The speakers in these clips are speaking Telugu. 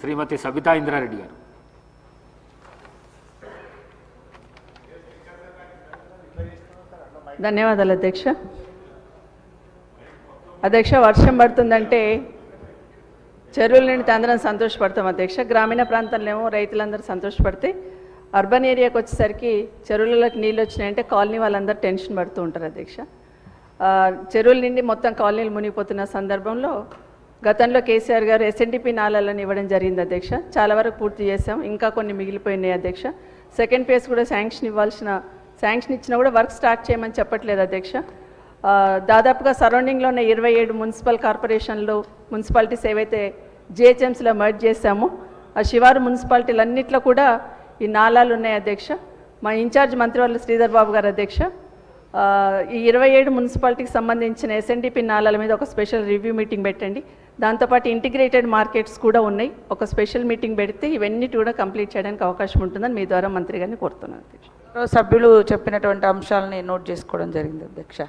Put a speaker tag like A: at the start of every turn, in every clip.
A: శ్రీమతి సబితా ఇంద్రారెడ్డి గారు.
B: ధన్యవాదాలు అధ్యక్ష. అధ్యక్ష వర్షం పడుతుందంటే చెరువుల నుండి అందరం సంతోషపడతాం అధ్యక్ష. గ్రామీణ ప్రాంతంలో ఏమో రైతులందరూ సంతోషపడితే అర్బన్ ఏరియాకి వచ్చేసరికి చెరువులలోకి నీళ్ళు వచ్చినాయంటే కాలనీ వాళ్ళందరూ టెన్షన్ పడుతూ ఉంటారు అధ్యక్ష. చెరువుల నుండి మొత్తం కాలనీలు మునిగిపోతున్న సందర్భంలో గతంలో కేసీఆర్ గారు ఎస్ఎన్డిపి నాళాలను ఇవ్వడం జరిగింది అధ్యక్ష. చాలా వరకు పూర్తి చేశాం. ఇంకా కొన్ని మిగిలిపోయినాయి అధ్యక్ష. సెకండ్ ఫేజ్ కూడా శాంక్షన్ ఇవ్వాల్సిన శాంక్షన్ ఇచ్చినా కూడా వర్క్ స్టార్ట్ చేయమని చెప్పట్లేదు అధ్యక్ష. దాదాపుగా సరౌండింగ్లో ఉన్న ఇరవై ఏడు మున్సిపల్ కార్పొరేషన్లు మున్సిపాలిటీస్ ఏవైతే జిహెచ్ఎంసీలో మర్జ్ చేశామో ఆ శివారు మున్సిపాలిటీలన్నింటిలో కూడా ఈ నాలాలు ఉన్నాయి అధ్యక్ష. మా ఇన్ఛార్జ్ మంత్రివర్లు శ్రీధర్ బాబు గారు అధ్యక్ష. ఈ ఇరవై ఏడు మున్సిపాలిటీకి సంబంధించిన ఎస్ఎన్డిపి నాలాల మీద ఒక స్పెషల్ రివ్యూ మీటింగ్ పెట్టండి. దాంతోపాటు ఇంటిగ్రేటెడ్ మార్కెట్స్ కూడా ఉన్నాయి. ఒక స్పెషల్ మీటింగ్ పెడితే ఇవన్నీ కూడా కంప్లీట్ చేయడానికి అవకాశం ఉంటుందని మీ ద్వారా మంత్రి గారిని కోరుతున్నాను
C: సభ్యులు చెప్పినటువంటి అంశాలని నోట్ చేసుకోవడం జరిగింది అధ్యక్ష.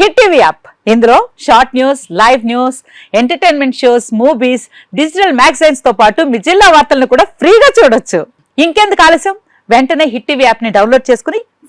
D: Hit TV app. ఇందులో short news live news entertainment shows movies digital మ్యాగజైన్స్తో పాటు మీ జిల్లా వార్తలను కూడా ఫ్రీగా చూడొచ్చు. ఇంకెందుకు ఆలస్యం? వెంటనే హిట్ టీవీ యాప్ని డౌన్లోడ్ చేసుకుని